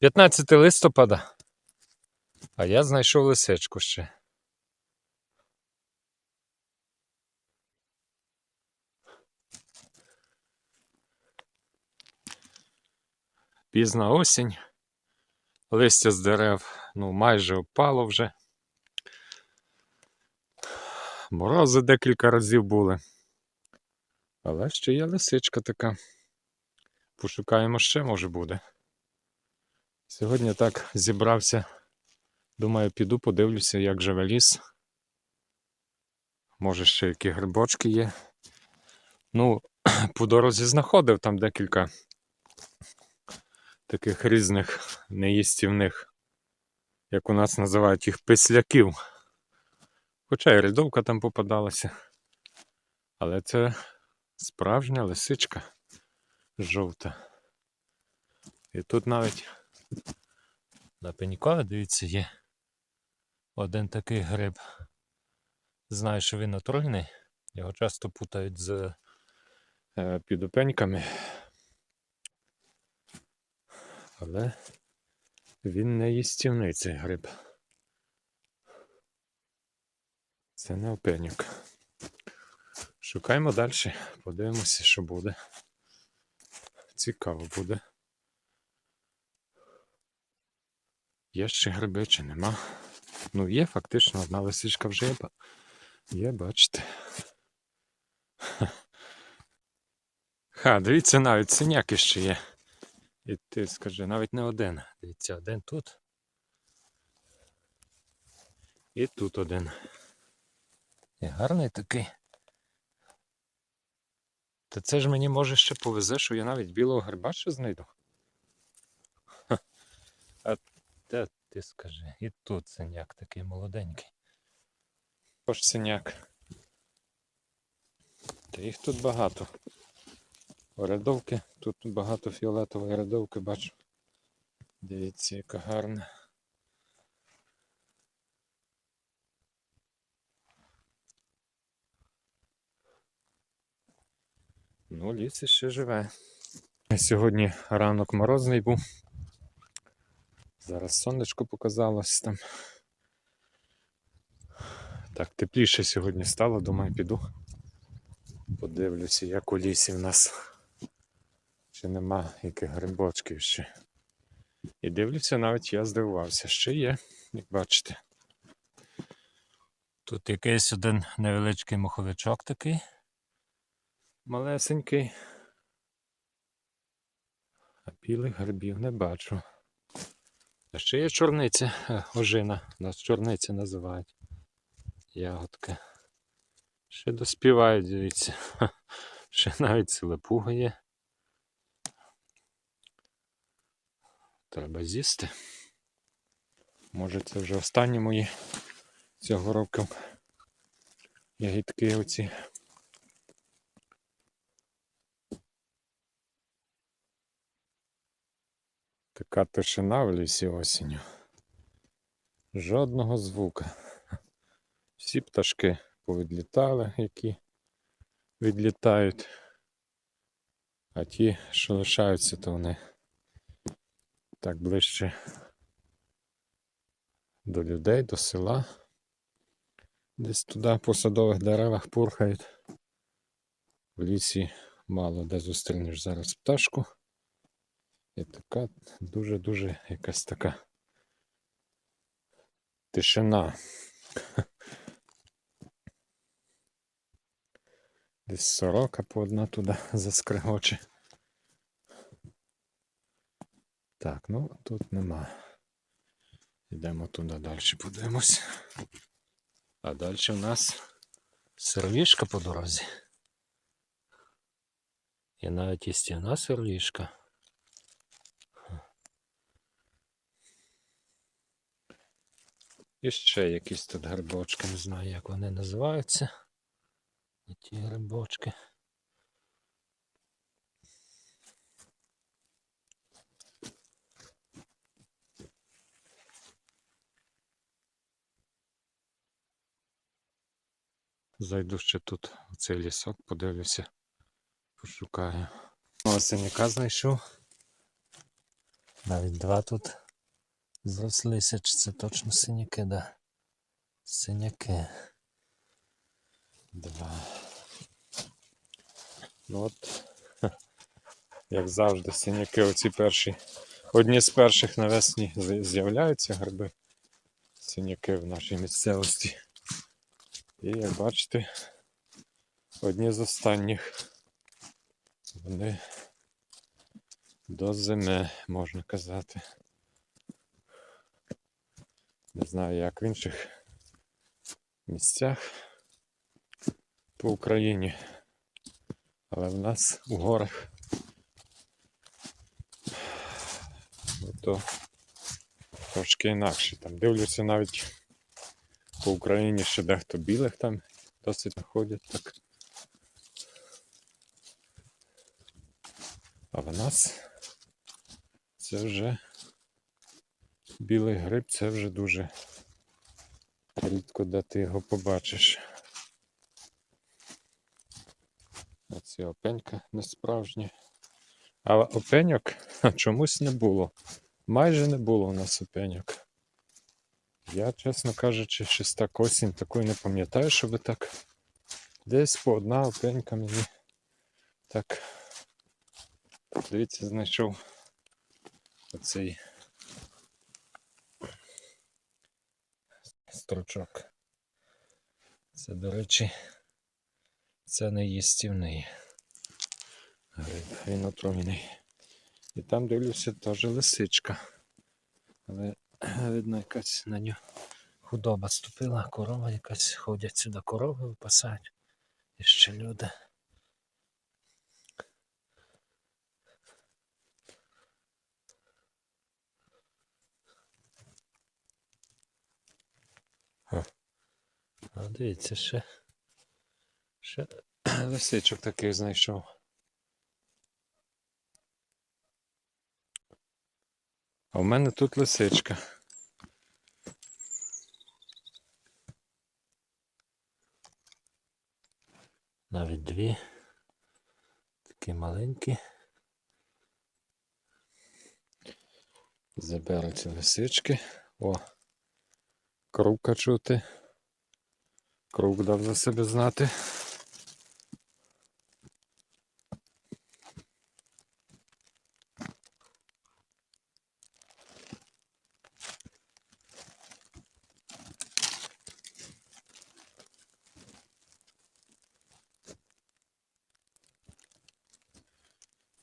15 листопада. А я знайшов лисичку ще. Пізна осінь. Листя з дерев ну, майже опало вже. Морози декілька разів були. Але ще є лисичка така. Пошукаємо ще, може буде. Сьогодні так зібрався. Думаю, піду подивлюся, як живе ліс. Може, ще які грибочки є. Ну, по дорозі знаходив там декілька таких різних неїстівних, як у нас називають їх писляків. Хоча і рядовка там попадалася. Але це справжня лисичка жовта. І тут навіть на пенькові, дивіться, є один такий гриб. Знаю, що він отруйний. Його часто путають з е, підопеньками. Але він не їстівний цей гриб. Це не опеньок. Шукаємо далі, подивимося, що буде. Цікаво буде. Є ще гриби чи нема? Ну, є фактично одна лисичка вже є. Бачите. Ха, дивіться, навіть синяки ще є. І ти скажи, навіть не один. Дивіться, один тут. І тут один. І гарний такий. Та це ж мені може ще повезе, що я навіть білого гриба ще знайду. А ти скажи? І тут синяк такий молоденький. Тож синяк. Та їх тут багато. Рядовки, тут багато фіолетової рядовки бачу. Дивіться, яка гарна. Ну, ліс ще живе. Сьогодні ранок морозний був. Зараз сонечко показалось там. Так, тепліше сьогодні стало, думаю, піду. Подивлюся, як у лісі в нас. Чи нема яких грибочків ще. І дивлюся, навіть я здивувався, ще є, як бачите. Тут якийсь один невеличкий моховичок такий. Малесенький. А білих грибів не бачу. А ще є чорниця, е, ожина. Нас чорниця називають. Ягодка. Ще доспівають, дивіться. Ще навіть селепуга є. Треба з'їсти. Може це вже останні мої цього року ягідки оці. Така тишина в лісі осінню. Жодного звука. Всі пташки повідлітали, які відлітають. А ті, що лишаються, то вони так ближче до людей, до села. Десь туди по садових деревах пурхають. В лісі мало де зустрінеш зараз пташку. І така дуже-дуже якась така тишина. Десь сорока по одна туди заскрегоче. Так, ну тут нема. Йдемо туди далі подивимось. А далі у нас серлішка по дорозі. І навіть і стіна серлішка. І ще якісь тут грибочки, не знаю, як вони називаються. І ті грибочки. Зайду ще тут в цей лісок, подивлюся, пошукаю. Ось синяка знайшов. Навіть два тут зрослися, чи це точно синяки, да. Синяки. Два. Ну от, як завжди, синяки оці перші. Одні з перших навесні з'являються гриби. Синяки в нашій місцевості. І як бачите, одні з останніх. Вони до зими, можна казати. Знаю, як в інших місцях по Україні. Але в нас у горах ну, то трошки інакше. Там дивлюся навіть по Україні ще дехто білих там досить знаходять так. А в нас це вже білий гриб, це вже дуже рідко де ти його побачиш. Оці опенька не справжні. А опеньок чомусь не було. Майже не було у нас опеньок. Я, чесно кажучи, щось так осінь такої не пам'ятаю, щоб так десь по одна опенька мені так. Дивіться, знайшов оцей стручок. Це, до речі, це не їстівний гриб, він отруйний. І там дивлюся теж лисичка. Але видно якась на нього худоба ступила, корова якась ходять сюди, корови випасають. І ще люди. А, а дивіться, ще, ще лисичок таких знайшов. А в мене тут лисичка. Навіть дві. Такі маленькі. Заберу ці лисички. О, крука чути. Крук дав за себе знати.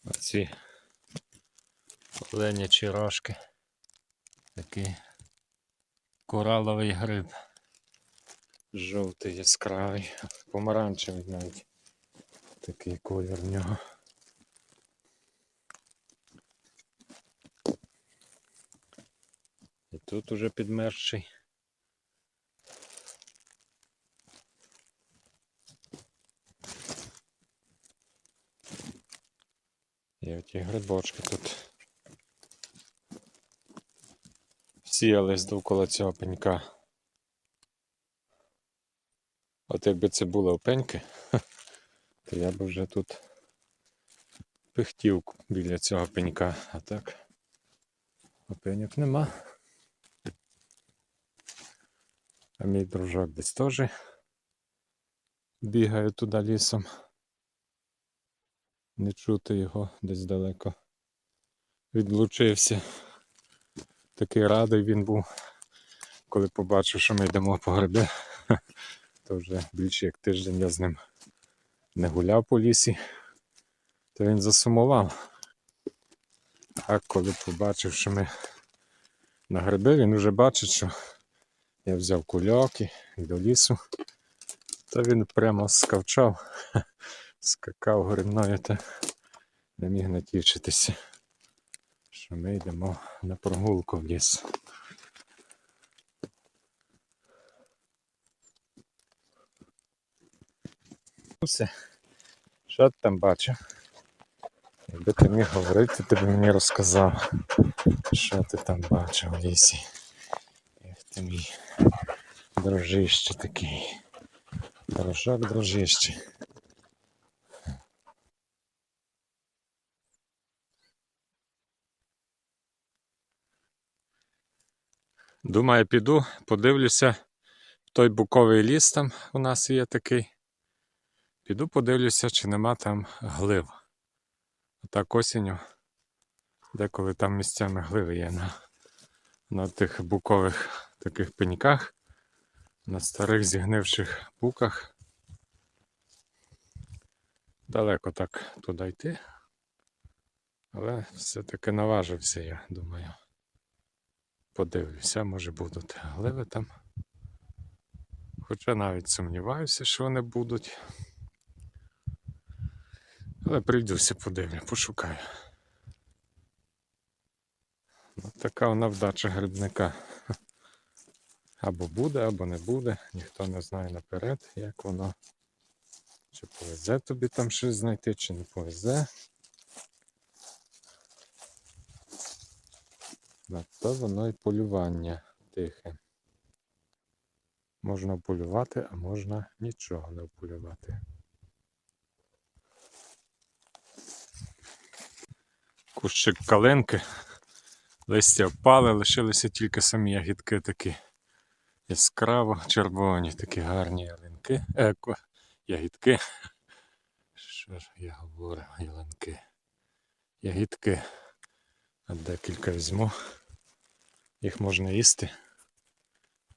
Оці Оленячі рожки. Такий кораловий гриб. жовтий яскравий, помаранчевий навіть. Такий колір в нього. І тут уже підмерзший. І оті грибочки тут. Сіялись довкола цього пенька. От якби це були опеньки, то я б вже тут пихтів біля цього пенька, а так опеньок нема. А мій дружок десь теж бігає туди лісом. Не чути його десь далеко. Відлучився. Такий радий він був, коли побачив, що ми йдемо по гриби. То вже більше як тиждень я з ним не гуляв по лісі, то він засумував. А коли побачив, що ми на гриби, він вже бачить, що я взяв кульок і до лісу, то він прямо скавчав, скакав грибною та не міг натішитися, що ми йдемо на прогулку в ліс. Все. Що ти там бачив? Якби ти міг говорити, ти б мені розказав, що ти там бачив в лісі. Як ти мій дружище такий. Дружок, дружище. Думаю, піду, подивлюся. Той буковий ліс там у нас є такий. Піду подивлюся, чи нема там глив. Так осінню. Деколи там місцями гливи є на, на тих букових таких пеньках, на старих зігнивших буках. Далеко так туди йти. Але все-таки наважився, я думаю. Подивлюся, може будуть гливи там. Хоча навіть сумніваюся, що вони будуть. Але прийдуся подивлю, пошукаю. От така вона вдача грибника. Або буде, або не буде. Ніхто не знає наперед, як воно. Чи повезе тобі там щось знайти, чи не повезе. На то воно і полювання тихе. Можна полювати, а можна нічого не полювати. Кущик калинки, листя впали, лишилися тільки самі ягідки такі яскраво червоні, такі гарні ялинки. Е, ко- ягідки. Що ж я говорю, ялинки? Ягідки. Декілька візьму. Їх можна їсти.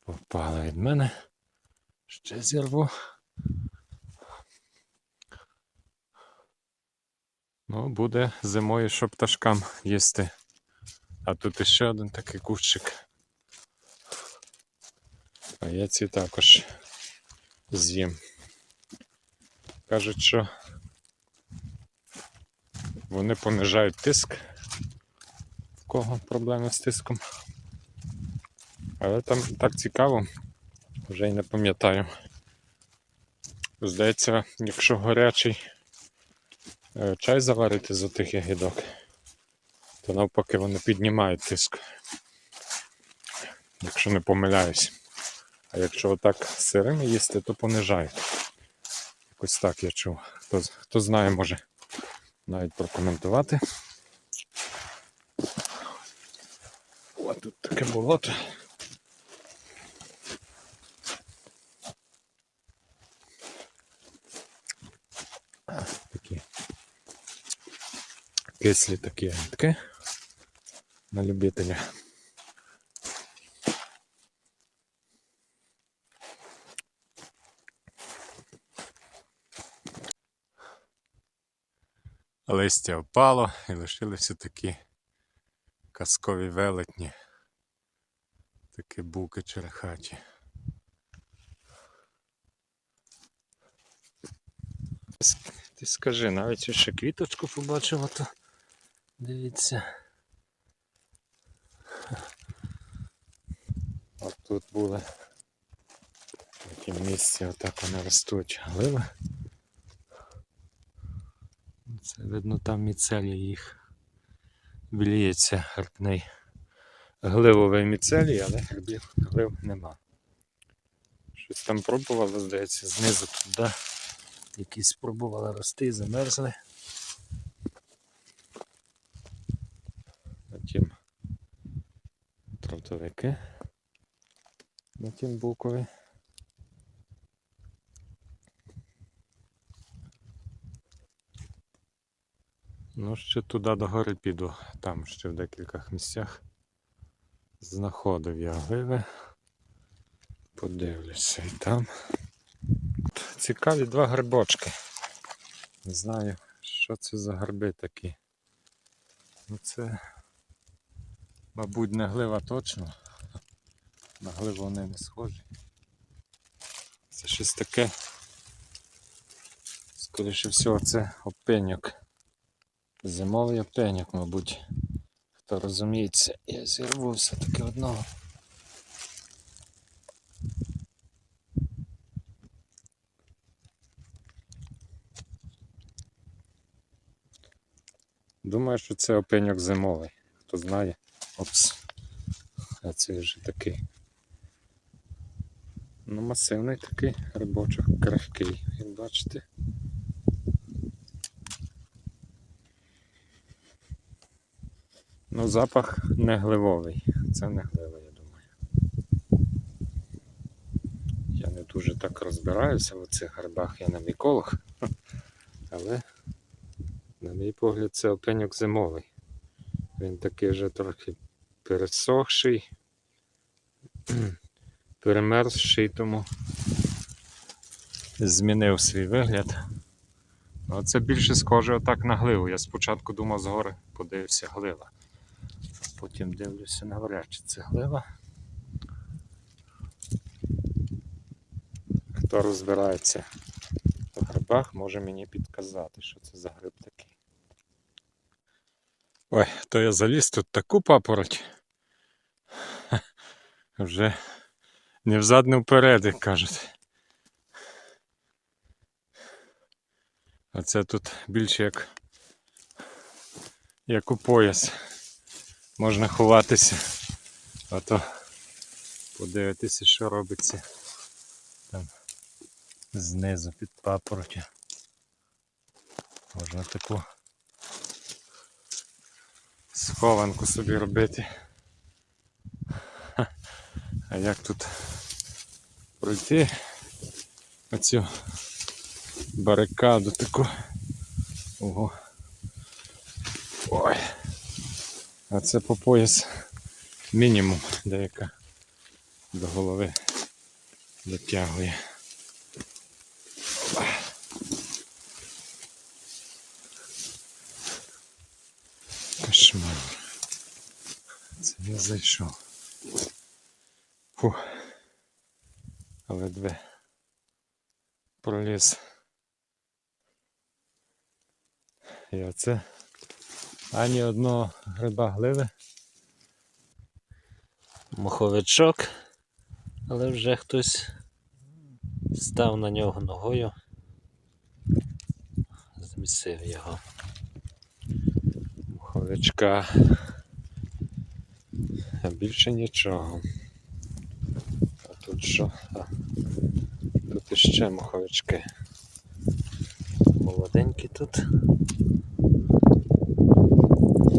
Попали від мене. Ще зірву. Ну, буде зимою, щоб пташкам їсти. А тут іще один такий кущик. А я ці також з'їм. Кажуть, що вони понижають тиск. Кого проблеми з тиском. Але там так цікаво, вже й не пам'ятаю. Здається, якщо гарячий е, чай заварити з отих ягідок, то навпаки вони піднімають тиск. Якщо не помиляюсь. А якщо отак сирими їсти, то понижають. Якось так я чув. Хто, хто знає, може навіть прокоментувати. Тут таке болото. Такі кислі такі ягідки на любителя. Листя впало і лишилися такі казкові велетні, такі буки черехаті. Ти скажи, навіть ще квіточку побачив, ото Дивіться. От тут були в такому місці, отак вони ростуть гливи. Це видно там міцелій їх. Віліється гарпний. Гливовий міцелій, але грибів глив нема. Щось там пробувало, здається, знизу туди. Які спробували рости, замерзли. Потім трутовики на тім букові. Ну, ще туди до гори піду, там ще в декількох місцях знаходив я гливи. Подивлюся і там. Цікаві два грибочки. Не знаю, що це за гриби такі. Ну це, мабуть, не глива точно. На гливу вони не схожі. Це щось таке. Скоріше всього, це опеньок. Зимовий опеньок, мабуть. Хто розуміється, я зірву все-таки одного. Думаю, що це опеньок зимовий. Хто знає. Опс. А це вже такий. Ну, масивний такий грибочок, крихкий, як бачите. Ну, запах не гливовий. Це не глива, я думаю. Я не дуже так розбираюся в цих грибах, я не міколог. Але, на мій погляд, це опеньок зимовий. Він такий вже трохи пересохший, перемерзший, тому змінив свій вигляд. Ну, це більше схоже отак на гливу. Я спочатку думав згори подивився глива. Потім дивлюся навряд чи це глива. Хто розбирається в грибах, може мені підказати, що це за гриб такий. Ой, то я заліз тут таку папороть. Вже не взад, не вперед, як кажуть. А це тут більше як, як у пояс. Можна ховатися. А то подивитися, що робиться там знизу під папороттю. Можна таку схованку собі робити. А як тут пройти оцю барикаду таку. Ого. Ой. А це по пояс мінімум деяка до голови дотягує. Кошмар. Це я зайшов. Фух. Але дві проліз. І оце ані одного гриба гливи. Моховичок, але вже хтось став на нього ногою. Змісив його. Муховичка. А більше нічого. А тут що? А, тут іще муховички. Молоденькі тут.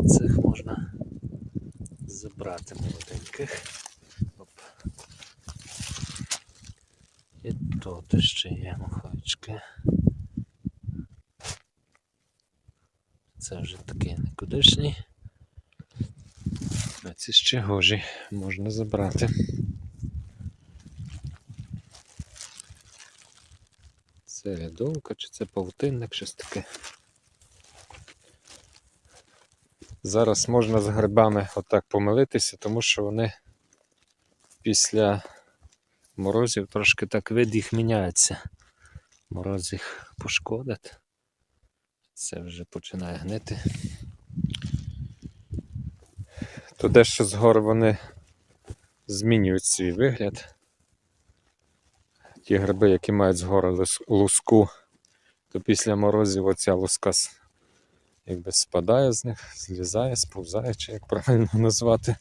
Цих можна забрати молоденьких. Оп. І тут ще є маховички. Це вже такий никудишній. А ці ще гожі можна забрати. Це рядовка чи це павутинник, щось таке. Зараз можна з грибами отак помилитися, тому що вони після морозів трошки так вид їх міняється. Мороз їх пошкодить. Це вже починає гнити. То дещо згори вони змінюють свій вигляд. Ті гриби, які мають згори лис- луску, то після морозів оця луска якби спадає з них, злізає, сповзає, чи як правильно назвати.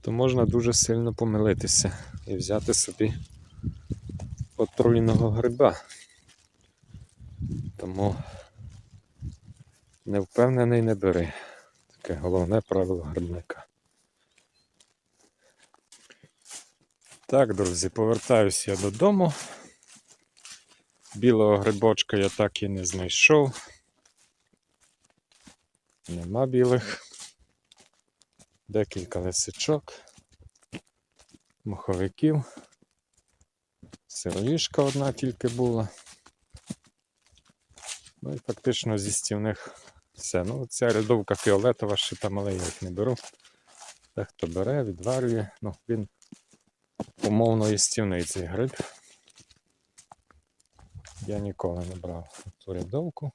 То можна дуже сильно помилитися і взяти собі отруйного гриба. Тому не впевнений не бери. Таке головне правило грибника. Так, друзі, повертаюся я додому. Білого грибочка я так і не знайшов. Нема білих. Декілька лисичок, моховиків. Сироїшка одна тільки була. Ну і фактично зі стівних все. Ну, ця рядовка фіолетова ще там, але я їх не беру. Дехто бере, відварює. Ну, він умовно їстівний цей гриб. Я ніколи не брав цю рядовку.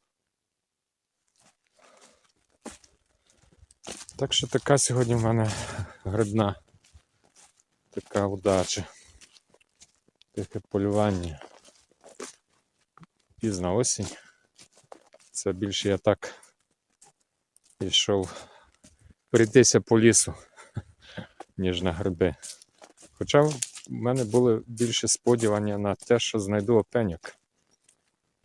Так що така сьогодні в мене грибна така удача. Таке полювання. Пізна осінь. Це більше я так пішов прийтися по лісу, ніж на гриби. Хоча в мене були більше сподівання на те, що знайду опеньок.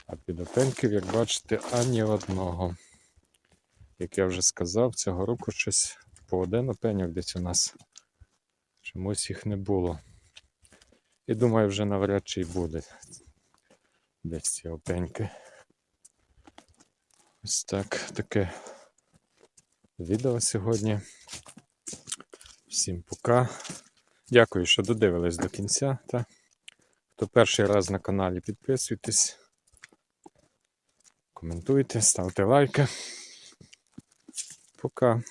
А під опеньків, як бачите, ані одного. Як я вже сказав, цього року щось по один опеньок десь у нас. Чомусь їх не було. І думаю, вже навряд чи й буде десь ці опеньки. Ось так, таке відео сьогодні. Всім пока. Дякую, що додивились до кінця. Та хто перший раз на каналі, підписуйтесь, коментуйте, ставте лайки. Пока.